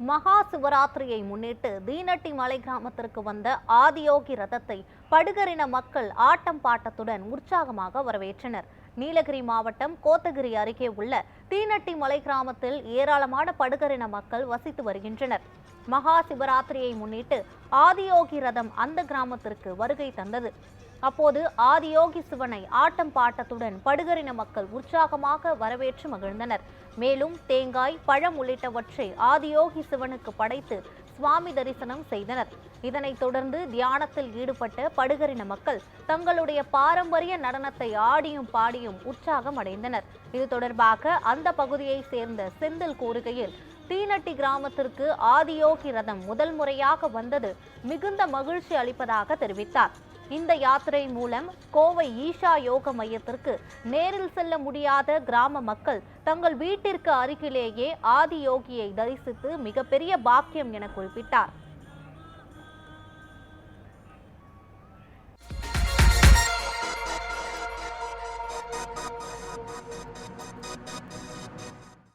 மகா சிவராத்திரியை முன்னிட்டு தீனட்டி மலை கிராமத்திற்கு வந்த ஆதியோகி ரதத்தை படுகரின மக்கள் ஆட்டம் பாட்டத்துடன் உற்சாகமாக வரவேற்றனர். நீலகிரி மாவட்டம் கோத்தகிரி அருகே உள்ள தீனட்டி மலை கிராமத்தில் ஏராளமான படுகரின மக்கள் வசித்து வருகின்றனர். மகா சிவராத்திரியை முன்னிட்டு ஆதியோகி ரதம் அந்த கிராமத்திற்கு வருகை தந்தது. அப்போது ஆதியோகி சிவனை ஆட்டம் பாட்டத்துடன் படுகரின மக்கள் உற்சாகமாக வரவேற்று மகிழ்ந்தனர். மேலும் தேங்காய் பழம் உள்ளிட்டவற்றை ஆதியோகி சிவனுக்கு படைத்து சுவாமி தரிசனம் செய்தனர். இதனைத் தொடர்ந்து தியானத்தில் ஈடுபட்ட படுகரின மக்கள் தங்களுடைய பாரம்பரிய நடனத்தை ஆடியும் பாடியும் உற்சாகம் அடைந்தனர். இது தொடர்பாக அந்த பகுதியைச் சேர்ந்த செந்தில் கூறுகையில் தீனட்டி கிராமத்திற்கு ஆதியோகி ரதம் முதல் முறையாக வந்தது மிகுந்த மகிழ்ச்சி அளிப்பதாக தெரிவித்தார். இந்த யாத்திரை மூலம் கோவை ஈஷா யோக மையத்திற்கு நேரில் செல்ல முடியாத கிராம மக்கள் தங்கள் வீட்டிற்கு அருகிலேயே ஆதி யோகியை தரிசித்து மிகப்பெரிய பாக்கியம் என குறிப்பிட்டார்